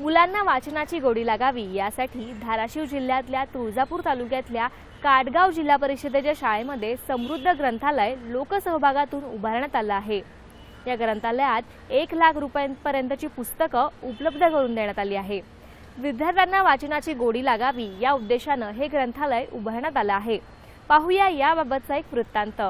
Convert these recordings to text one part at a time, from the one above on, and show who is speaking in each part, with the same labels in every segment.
Speaker 1: मुलांना वाचनाची गोडी लागावी यासाठी धाराशिव जिल्ह्यातल्या तुळजापूर तालुक्यातल्या काटगाव जिल्हा परिषदेच्या शाळेमध्ये समृद्ध ग्रंथालय लोकसहभागातून उभारण्यात आलं आहे. या ग्रंथालयात एक लाख रुपयांपर्यंतची पुस्तकं उपलब्ध करून देण्यात आली आहे. विद्यार्थ्यांना वाचनाची गोडी लागावी या उद्देशानं हे ग्रंथालय उभारण्यात आलं आहे. पाहूया याबाबतचा एक वृत्तांत.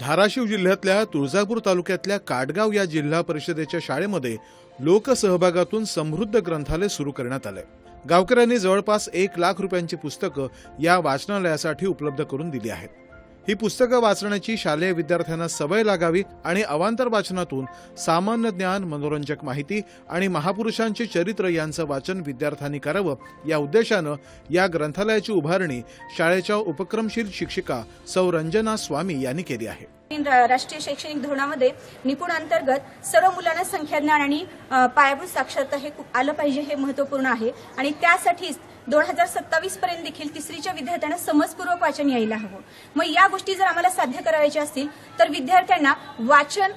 Speaker 2: धाराशिव जिल्ह्यातल्या तुळजापूर तालुक्यातल्या काटगाव या जिल्हा परिषदेच्या शाळेमध्ये लोकसहभागातून समृद्ध ग्रंथालय सुरू करण्यात आलंय. गावकऱ्यांनी जवळपास एक लाख रुपयांची पुस्तकं या वाचनालयासाठी उपलब्ध करून दिली आहेत. ही पुस्तकं वाचण्याची शालेय विद्यार्थ्यांना सवय लागावी आणि अवांतर वाचनातून सामान्य ज्ञान मनोरंजक माहिती आणि महापुरुषांचे चरित्र यांचं वाचन विद्यार्थ्यांनी करावं या उद्देशानं या ग्रंथालयाची उभारणी शाळेच्या उपक्रमशील शिक्षिका सौ रंजना स्वामी यांनी केली आहे.
Speaker 3: राष्ट्रीय शैक्षणिक धोरणामध्ये निपुण अंतर्गत सर्व मुलांना संख्याज्ञान आणि पायाभूत साक्षरता हे आलं पाहिजे हे महत्त्वपूर्ण आहे आणि त्यासाठीच दोन हजार सत्तावीस पर्यंत देखील तिसरीच्या विद्यार्थ्यांना समजपूर्वक वाचन यायला हवं. मग या गोष्टी जर आम्हाला साध्य करायच्या असतील तर विद्यार्थ्यांना वाचन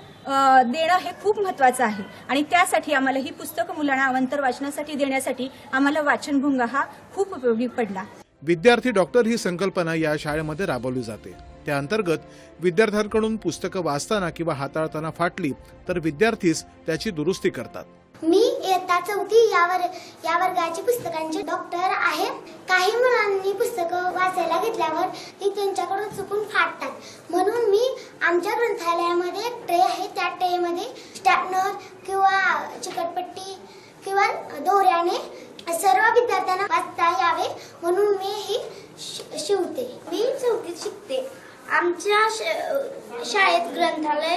Speaker 3: देणं हे खूप महत्वाचं आहे. आणि त्यासाठी आम्हाला ही पुस्तकं मुलांना अवंतर वाचनासाठी देण्यासाठी आम्हाला वाचनभुंग हा खूप उपयोगी पडला.
Speaker 2: विद्यार्थी डॉक्टर ही संकल्पना या शाळेमध्ये राबवली जाते. त्या अंतर्गत विद्यार्थ्यांकडून पुस्तकं वाचताना किंवा हाताळताना फाटली तर विद्यार्थीच त्याची दुरुस्ती करतात.
Speaker 4: मी इयत्ता चौथी यावर या वर्गाची पुस्तकांचे डॉक्टर आहे. काही मुलांनी पुस्तकं वाचायला घेतल्यावर ती त्यांच्याकडून चुकून फाटतात म्हणून मी आमच्या ग्रंथालयामध्ये एक ट्रे आहे. त्या ट्रेमध्ये स्टॅपनर किंवा चिकटपट्टी किंवा दोऱ्याने सर्व विद्यार्थ्यांना वाचता यावे. म्हणून मी ही शि- शिवते. मी चौथीत शिकते. आमच्या श- शाळेत ग्रंथालय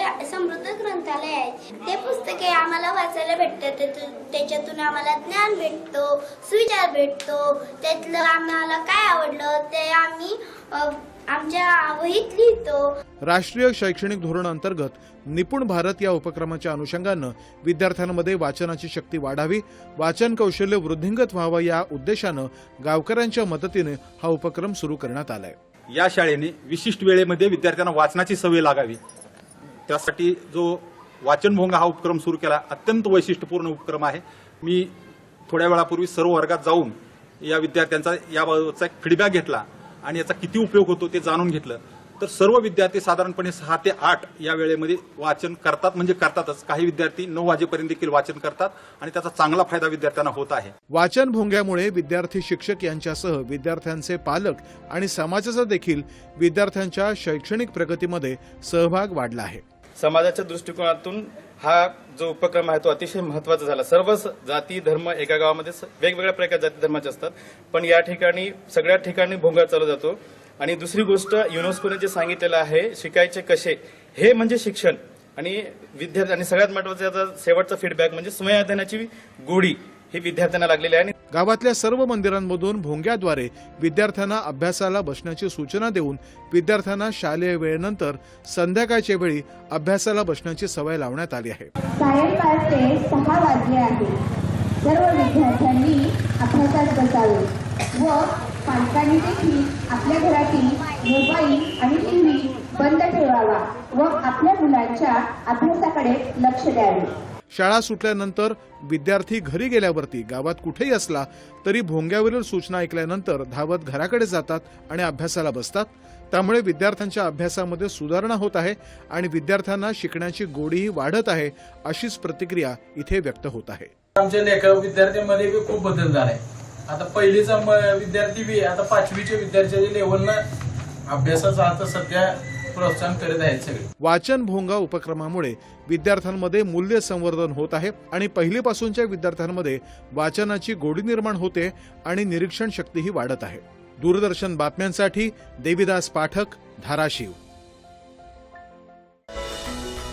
Speaker 4: ग्रंथालय आहे ते पुस्तके आम्हाला वाचायला भेटतात. त्याच्यातून आम्हाला ज्ञान भेटतो सुविचार भेटतो. त्यातलं आम्हाला काय आवडलं ते आम्ही आमच्या वहीत लिहितो.
Speaker 2: राष्ट्रीय शैक्षणिक धोरण अंतर्गत निपुण भारत या उपक्रमाच्या अनुषंगानं विद्यार्थ्यांमध्ये वाचनाची शक्ती वाढावी वाचन कौशल्य वृद्धिंगत व्हावं या उद्देशानं गावकऱ्यांच्या मदतीने हा उपक्रम सुरू करण्यात आलाय.
Speaker 5: या शाळेने विशिष्ट वेळेमध्ये विद्यार्थ्यांना वाचनाची सवय लागावी. त्यासाठी जो वाचनभोंगा हा उपक्रम सुरू केला. अत्यंत वैशिष्ट्यपूर्ण उपक्रम आहे. मी थोड्या वेळापूर्वी सर्व वर्गात जाऊन या विद्यार्थ्यांचा याबाबतचा एक फीडबॅक घेतला आणि याचा किती उपयोग होतो ते जाणून घेतलं. तर सर्व विद्यार्थी साधारणपणे सहा ते आठ या वेळेमध्ये वाचन करतात म्हणजे करतातच. काही विद्यार्थी नऊ वाजेपर्यंत देखील वाचन करतात आणि त्याचा चांगला फायदा विद्यार्थ्यांना होत आहे.
Speaker 2: वाचन भोंग्यामुळे विद्यार्थी शिक्षक यांच्यासह विद्यार्थ्यांचे पालक आणि समाजाचा देखील विद्यार्थ्यांच्या शैक्षणिक प्रगतीमध्ये सहभाग वाढला आहे.
Speaker 6: समाजाच्या दृष्टिकोनातून हा जो उपक्रम आहे तो अतिशय महत्त्वाचा झाला. सर्व जाती धर्म एका गावामध्ये वेगवेगळ्या प्रकार जाती धर्माचे असतात. पण या ठिकाणी सगळ्या ठिकाणी भोंगा चालू जातो. आणि दुसरी गोष्ट युनेस्कोने जे सांगितलेलं आहे शिकायचे कसे हे म्हणजे शिक्षण. आणि विद्यार्थी आणि सगळ्यात महत्त्वाचा शेवटचा फीडबॅक म्हणजे संवेदनाची गोडी. ही विद्यार्थ्यांना लागलेली आहे. आणि
Speaker 2: गावातल्या सर्व मंदिरांमधून भोंग्याद्वारे विद्यार्थ्यांना अभ्यासाला बसण्याची सूचना देऊन विद्यार्थ्यांना शालेय वेळेनंतर संध्याकाळच्या वेळी अभ्यासाला बसण्याची सवय लावण्यात आली आहे.
Speaker 7: सायंकाळचे सहा वाजले आहे. सर्व विद्यार्थ्यांनी अभ्यासात बसावे व पालकांनी देखील आपल्या घरातील मोबाईल आणि टीव्ही बंद ठेवावा व आपल्या मुलांच्या अभ्यासाकडे लक्ष द्यावे.
Speaker 2: शाळा सुटल्यानंतर विद्यार्थी घरी गेल्यावरती गावात कुठेही असला तरी भोंग्यावरील सूचना ऐकल्यानंतर धावत घराकडे जातात आणि अभ्यासाला बसतात. त्यामुळे विद्यार्थ्यांच्या अभ्यासामध्ये सुधारणा होत आहे आणि विद्यार्थ्यांना शिकण्याची गोडीही वाढत आहे अशीच प्रतिक्रिया इथे व्यक्त होत आहे.
Speaker 8: आमच्या लेखा विद्यार्थ्यांमध्ये खूप बदल झालाय आता पहिलीचा विद्यार्थी बी आता पाचवीच्या विद्यार्थ्यांच्या लेवलनं अभ्यासाचा आता सध्या प्रोत्साहन करत आहेत सगळे.
Speaker 2: वाचन भोंगा उपक्रमामुळे विद्यार्थ्यांमध्ये मूल्य संवर्धन होत आहे आणि पहिलीपासूनच्या विद्यार्थ्यांमध्ये वाचनाची गोडी निर्माण होते आणि निरीक्षण शक्तीही वाढत आहे. दूरदर्शन बातम्यांसाठी देविदास पाठक धाराशिव.